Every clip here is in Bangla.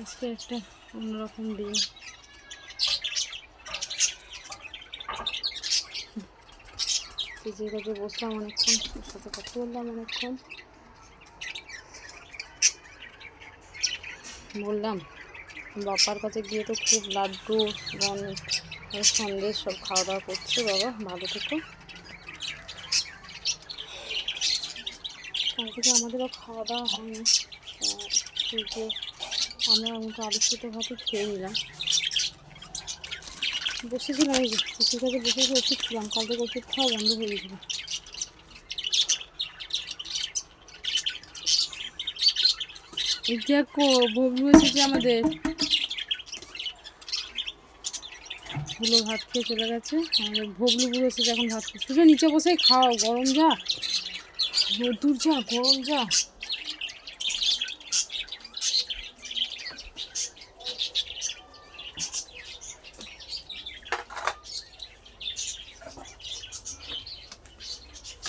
আজকে একটা অন্যরকম দিন। ফ্রিজের কাছে বসলাম অনেকক্ষণ সাথে কথা বললাম অনেকক্ষণ। বললাম বাপার কাছে গিয়ে তো খুব লাড্ডু সন্দেশ সব খাওয়া দাওয়া করছে, বাবা, ভালো থেকো। কাল থেকে আমাদেরও খাওয়া দাওয়া হয়নি আমরা মতো আলোচিত ভাবে খেয়ে নিলাম। বসেছিলাম এই যে, পিসির কাছে বসে বসে ওষুধ খেলাম, কাল থেকে ওষুধ খাওয়া বন্ধ হয়ে গেছিল এই ববলু এসেছে আমাদের। ভুলো ভাত খেয়ে চলে গেছে, আমাদের ভবলু বুড়ো এসেছে এখন ভাত খেয়ে নিচে বসেই খাও, গরম যা। রোদ্দুর যা, গরম যা।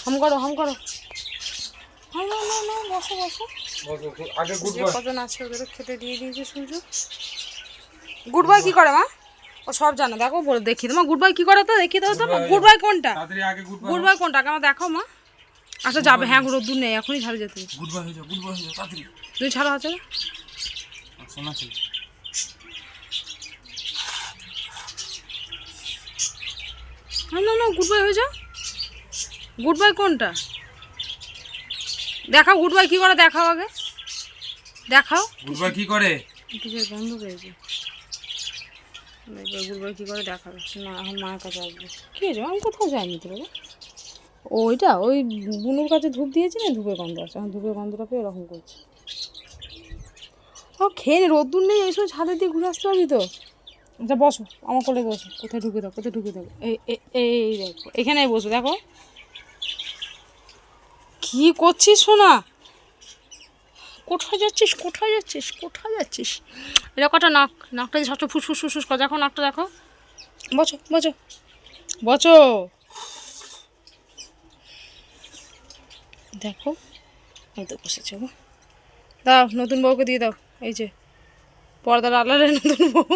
হাম করো হাম করো। বসো বসো। গুড যে কজন আছে ওদের খেতে দিয়ে দিয়েছে সূর্য গুড বাই কি করে মা? ও সব জানে। দেখো বলে দেখি মা গুড বাই কি করে তো? দেখি দাও তো? গুড বাই কোনটা? গুড বাই কোনটা? আমার দেখো মা। আচ্ছা যাবে। হ্যাঁ রোদ্দুর নেই এখনই ছাড়ে যেতে। গুড বাই হয়ে যাও গুড বাই হয়ে যাও তাড়াতাড়ি। তুমি ছাড়ো আছে শোনা ছিল। না না গুড বাই হয়ে যাও গুড বাই কোনটা? দেখাও গুড বাই কি করে দেখাও আগে। দেখাও। গুড বাই কি করে? কিসের বন্ধ পেয়েছে। গুড বাই কী করে দেখাবে? না এখন মায়ের কাছে আসবে। কী হয়েছে? আমি কোথাও যাইনি তো ওইটা? ওই বুনুর কাছে ধূপ দিয়েছি না? ধূপের গন্ধ আছে। আমার ধূপের গন্ধটা পেয়ে এরকম করছে। ও খেয়ে রোদ্দুর নেই? এই সময় ছাদের দিয়ে ঘুরে আসতে পারবি তো? আচ্ছা বসো। আমার কোলে বসো। কোথায় ঢুকে দাও? কোথায় ঢুকে দাও? এই- এই দেখো। এখানে বসো। দেখো। কি করছিস শোনা কোথায় যাচ্ছিস কোথায় যাচ্ছিস কোথায় যাচ্ছিস? এটা কটা নাক, নাকটা যে সবচেয়ে ফুসফুস ফুসফুস কর। দেখো নাকটা, দেখো। বচো বচো বচো দেখো, এই তো বসেছে গো। দাও, নতুন বউকে দিয়ে দাও। এই যে, পর্দার আলারে নতুন বউ।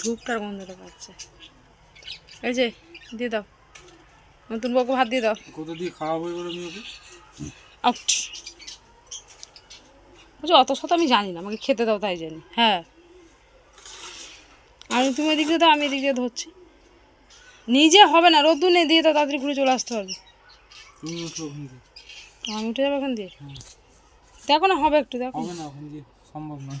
ধূপটার গন্ধটা পাচ্ছে। এই যে, দিয়ে দাও। নতুন বউকে ভাত দিয়ে দাও। কোথা দিয়ে খাওয়াবো এবার আমি ওকে? আউট। বলছি অত শত আমি জানি না আমাকে খেতে দাও তাই জানি হ্যাঁ। আমি তুমি এদিক দিয়ে দাও আমি এদিক দিয়ে ধরছি। নিজে হবে না রোদ্দুর নেই দিয়ে দাও তাড়াতাড়ি ঘুরে চলে আসতে হবে। আমি উঠে যাব এখান দিয়ে? দেখো না হবে একটু দেখো। হবে না ওখান দিয়ে সম্ভব নয়।